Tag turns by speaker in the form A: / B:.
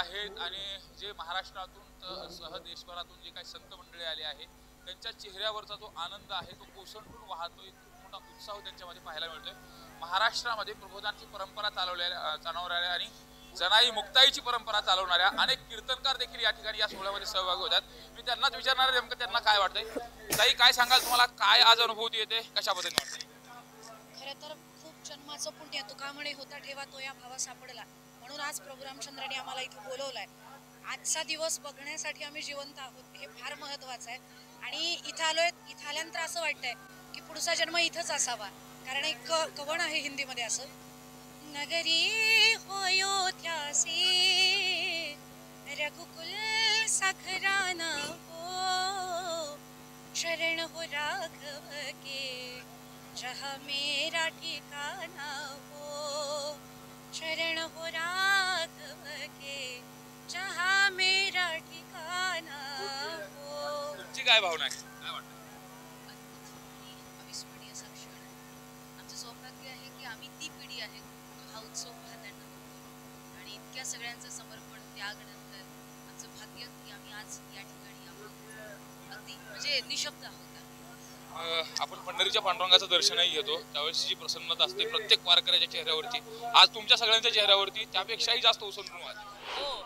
A: आहेत आणि जे महाराष्ट्रातून सह देशभरातून जे काही संत मंडळी आले आहे त्यांच्या चेहऱ्यावरचा जो आनंद आहे तो कोसळून वाहतोय खूप मोठा उत्साह त्यांच्यामध्ये पाहायला मिळतोय. महाराष्ट्रामध्ये प्रबोधांची परंपरा चालवलेल्या चालवणाऱ्या आणि जनाई मुक्ताईची परंपरा चालवणाऱ्या अनेक कीर्तनकार देखील या ठिकाणी या सोहळ्यामध्ये सहभागी होतात. मी त्यांनाच विचारणार नेमकं त्यांना काय वाटतंय? ताई काय सांगाल तुम्हाला? काय आज अनुभूती येते? कशा पद्धतीने वाटतंय?
B: खरं तर खूप जन्माचं पुण्य तुका होता ठेवा तो या भावा सापडला. म्हणून आज प्रभू आम्हाला इथं बोलवलंय. आजचा दिवस बघण्यासाठी आम्ही जिवंत आहोत हे फार महत्वाचं आहे. आणि इथं आलोय इथं आल्यानंतर असं वाटतंय की पुढचा जन्म इथंच असावा. कारण एक क- कवण आहे हिंदीमध्ये असं. नगरी होयोध्यासी रघुकुल सखराना हो शरण हो राघव के जहा मेरा ठिकाना हो.
A: काय भावना आहे काय वाटतं?
B: हा सगळ्यांचं समर्पण आमचं भाग्य की आम्ही आज या ठिकाणी आहोत. अगदी म्हणजे निशब्द आहोत.
A: अं, आपण पंढरीच्या पांडुरंगाचं दर्शनही घेतो. त्यावेळेस जी प्रसन्नता असते प्रत्येक वारकऱ्याच्या चेहऱ्यावरती आज तुमच्या सगळ्यांच्या चेहऱ्यावरती त्यापेक्षाही जास्त ओसंडून वाहते
B: हो.